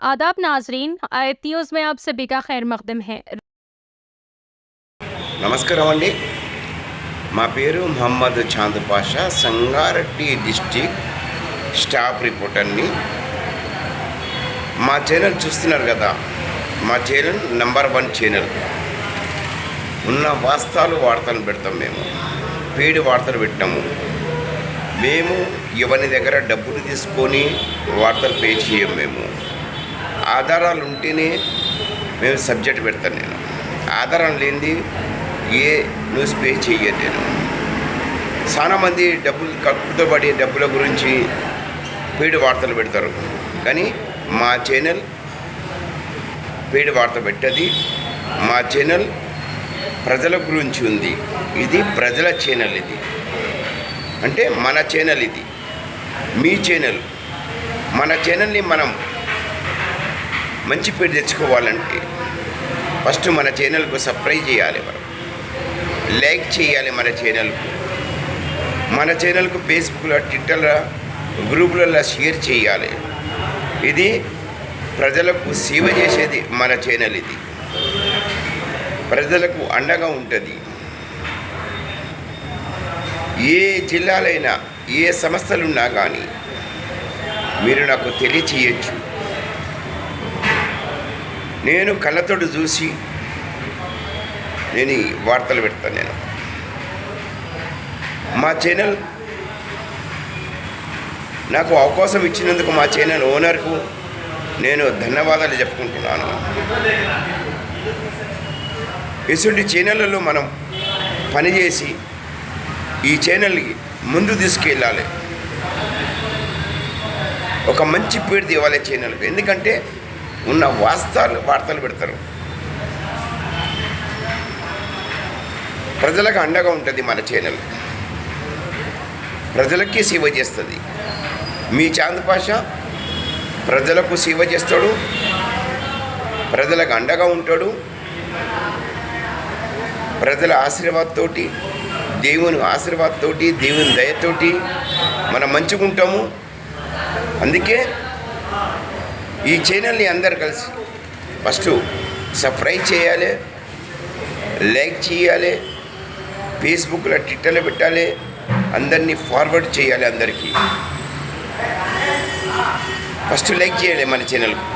आदाब नाजरीन आयत न्यूज़ में आप सभी का खैर मकदम है నమస్కారం అండి మా పేరు మహమ్మద్ చాంద్ పాషా సంగారెడ్డి డిస్టిక్ స్టాఫ్ రిపోర్టర్ని మా ఛానల్ చూస్తున్నారు కదా మా ఛానల్ నెంబర్ వన్ ఛానల్ ఉన్న వాస్తవాలు వార్తలు పెడతాం మేము పేడి వార్తలు పెట్టాము మేము ఎవరి దగ్గర డబ్బులు తీసుకొని వార్తలు పే చేయం మేము ఆధారాలు ఉంటేనే మేము సబ్జెక్ట్ పెడతాను నేను. ఆధారం లేనిది ఏ న్యూస్ పే చెయ్యను నేను. చాలామంది డబ్బులు కక్కుతో డబ్బుల గురించి పేడు వార్తలు పెడతారు. కానీ మా ఛానల్ పేడు వార్త పెట్టది. మా ఛానల్ ప్రజల గురించి ఉంది. ఇది ప్రజల ఛానల్ ఇది. అంటే మన ఛానల్ ఇది. మీ ఛానల్ మన ఛానల్ని మనం మంచి పేరు తెచ్చుకోవాలంటే ఫస్ట్ మన ఛానల్కు సబ్స్క్రైబ్ చేయాలి మనం. లైక్ చేయాలి మన ఛానల్కు. మన ఛానల్కు ఫేస్బుక్లో ట్విట్టర్లో గ్రూపులలో షేర్ చేయాలి. ఇది ప్రజలకు సేవ చేసేది మన ఛానల్ ఇది. ప్రజలకు అండగా ఉంటుంది. ఏ జిల్లాలైనా ఏ సంస్థలున్నా కానీ మీరు నాకు తెలియచేయచ్చు. నేను కళ్ళతోటి చూసి నేను ఈ వార్తలు పెడతాను నేను. మా ఛానల్ నాకు అవకాశం ఇచ్చినందుకు మా ఛానల్ ఓనర్కు నేను ధన్యవాదాలు చెప్పుకుంటున్నాను. ఇటువంటి ఛానళ్ళలో మనం పనిచేసి ఈ ఛానల్కి ముందు తీసుకెళ్ళాలి. ఒక మంచి పేరు తేవాలి ఛానల్కి ఎందుకంటే ఉన్న వాస్తవాలు వార్తలు పెడతారు. ప్రజలకు అండగా ఉంటుంది మన ఛానల్ ప్రజలకి సేవ చేస్తుంది. మీ చాంద్ పాష ప్రజలకు సేవ చేస్తాడు. ప్రజలకు అండగా ఉంటాడు. ప్రజల ఆశీర్వాదంతోటి దేవుని ఆశీర్వాదంతోటి దేవుని దయతోటి మనం మంచుకుంటాము అందుకే ఈ ఛానల్ని అందరు కలిసి ఫస్ట్ సబ్స్క్రైబ్ చేయాలి లైక్ చేయాలి ఫేస్బుక్లో ట్విట్టర్లో పెట్టాలి అందరినీ ఫార్వర్డ్ చేయాలి అందరికీ. ఫస్ట్ లైక్ చేయాలి మన ఛానల్కు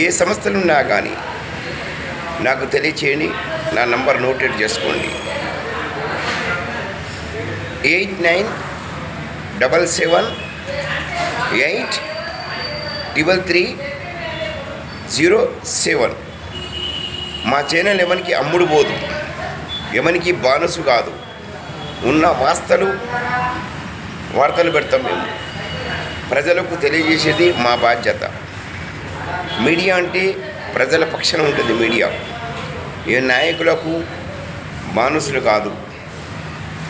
ఏ సంస్థలు ఉన్నా కానీ నాకు తెలియచేయండి నా నంబర్ నోటెడ్ చేసుకోండి. Eight nine double seven eight double three zero seven మా ఛానల్ ఎవరికి అమ్ముడు పోదు. ఎవరికి బానసు కాదు. ఉన్న వార్తలు వార్తలు పెడతాం మేము. ప్రజలకు తెలియజేసేది మా బాధ్యత. మీడియా అంటే ప్రజల పక్షం ఉంటుంది మీడియా. ఏ నాయకులకు బానిసలు కాదు.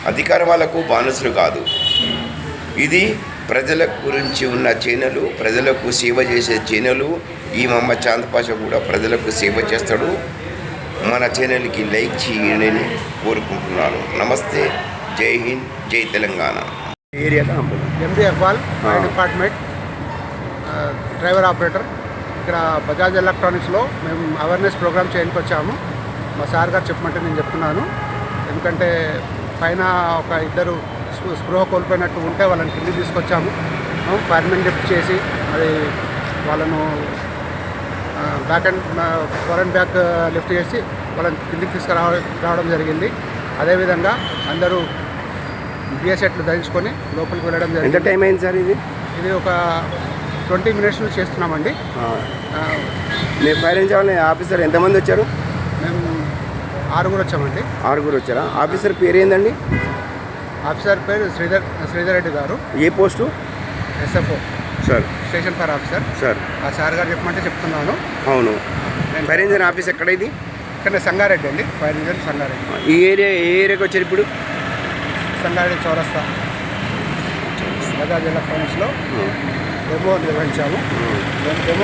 అధికార వాళ్ళకు బానిసలు కాదు. ఇది ప్రజల గురించి ఉన్న చేనలు ప్రజలకు సేవ చేసే చేనలు ఈ మమ్మ చాందపాష కూడా ప్రజలకు సేవ చేస్తాడు. మన ఛానల్కి లైక్ చేయండి కోరుకుంటున్నాను. నమస్తే. జై హింద్ జై Telangana. Area MD Iqbal fire department driver operator ఇక్కడ బజాజ్ ఎలక్ట్రానిక్స్లో మేము అవేర్నెస్ ప్రోగ్రామ్ చేయడానికి వచ్చాము. మా సార్ గారు చెప్పమంటే నేను చెప్తున్నాను. ఎందుకంటే పైన ఒక ఇద్దరు స్పృహ కోల్పోయినట్టు ఉంటే వాళ్ళని కిందికి తీసుకొచ్చాము. ఫైర్మెన్ లిఫ్ట్ చేసి మరి వాళ్ళను back and forth and back lift చేసి వాళ్ళని కిందికి తీసుకురావ రావడం జరిగింది. అదేవిధంగా అందరూ బిఎస్ఎట్లు ధరించుకొని లోపలికి వెళ్ళడం ఎంత జరిగింది. టైం అయింది సార్ ఇది? ఇది ఒక ట్వంటీ మినిట్స్ నుంచి చేస్తున్నామండి. ఆ, మీ ఫైర్ ఆఫీసర్ ఎంతమంది వచ్చారు? మేము ఆరుగురు వచ్చామండి. ఆరుగురు వచ్చారా? ఆఫీసర్ పేరు ఏందండి ఆఫీసర్ పేరు శ్రీధర్ శ్రీధర్ రెడ్డి గారు. ఏ post? SFO. Sir. Station fire officer. Sir. ఆ సార్ గారు చెప్పమంటే చెప్తున్నాను. అవును. ఫైర్ ఇంజన్ ఆఫీస్ ఎక్కడ ఇది ఇక్కడ సంగారెడ్డి అండి. Fire engine Sangareddy. ఈ ఏరియా ఏ ఏరియాకి వచ్చారు ఇప్పుడు? సంగారెడ్డి చౌరస్తా. బజాజ్ ఎలక్ట్రానిక్స్లో డెమో నిర్వహించాము.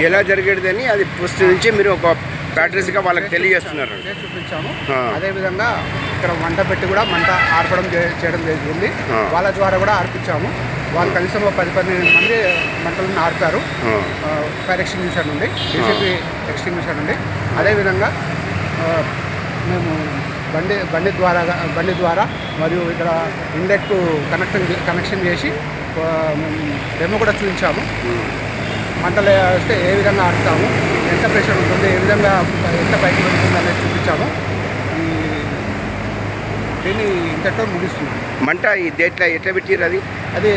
ఎలా జరిగేదని అది ఫస్ట్ నుంచి మీరు ఒక బ్యాటరీస్గా వాళ్ళకి తెలియజేస్తున్నారు. చేసి చూపించాము. అదేవిధంగా ఇక్కడ మంట పెట్టి కూడా మంట ఆర్పడం చే- చేయడం జరిగింది. వాళ్ళ ద్వారా కూడా ఆర్పించాము. వాళ్ళు కనీసం ఒక పది పన్నెండు మంది మంటలను ఆర్పారు. ఆ, ఫైర్ ఎక్స్టింగ్విషర్ నుండి డీసీపీ ఎక్స్టింగ్విషర్ నుండి. అదేవిధంగా ఆ, మేము బండి బండి ద్వారా బండి ద్వారా మరియు ఇక్కడ ఇండెక్ కనెక్షన్ కనెక్షన్ చేసి ఆ, మేము డెమో కూడా చూపించాము. మంటలు వస్తే ఏ విధంగా ఆడుతాము ఎంత ప్రెషర్ ఉంటుంది ఏ విధంగా ఎంత పైకి ఉంటుంది అనేది చూపించాము. దీన్ని ఇంతటితో ముగిస్తున్నాం మంట ఇది ఎట్లా ఎట్లా పెట్టారు అది? అది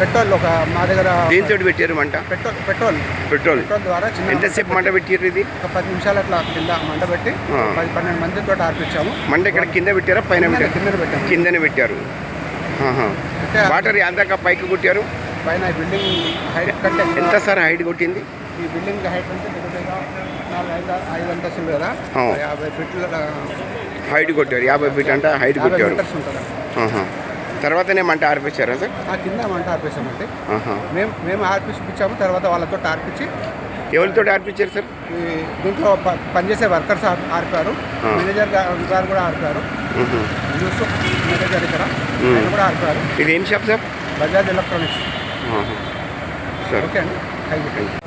పెట్రోల్ ఒక మా దగ్గర దేంతో పెట్టారు మంట? Petrol petrol. పెట్రోల్. పెట్రోల్ ద్వారా చిన్న ఎంతసేపు మంట పెట్టారు ఇది? ఒక పది నిమిషాలు అట్లా కింద మంట పెట్టి. పది పన్నెండు మందితో ఆర్పించాము. మంట ఇక్కడ కింద పెట్టారా పైన కిందనే- పెట్టారు? కిందనే పెట్టారు. వాటర్ అందాక పైకి కొట్టారు. పైన బిల్డింగ్ హైట్ కంటే ఎంత సార్ హైట్ కొట్టింది? ఈ బిల్డింగ్ హైట్ అంటే నాలుగు ఐదు ఐదు అంతస్తులు కదా. యాభై ఫీట్ల హైట్ కొట్టారు. యాభై ఫీట్ అంటే హైట్ కొట్టారు. తర్వాతనే మంట ఆర్పేశారా సార్? ఆ కింద మంట ఆర్పేసామంటే ఆహా. మేము మేము ఆర్పిసి ఇప్పించాము తర్వాత వాళ్ళతో ఆర్పించి ఎవరితో ఆర్పించారు సార్? దీంట్లో పనిచేసే వర్కర్స్ ఆర్- ఆర్పారు. మేనేజర్ గారు కూడా ఆర్పారు. మేనేజర్ ఇక్కడ కూడా ఆర్పారు. ఇది ఏం షాప్ సార్? బజాజ్ ఎలక్ట్రానిక్స్. సరే. ఓకే అండి. థ్యాంక్ యూ నేమ్ ప్లేట్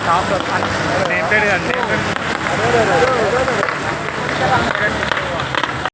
కానీ నేమ్ ప్లేట్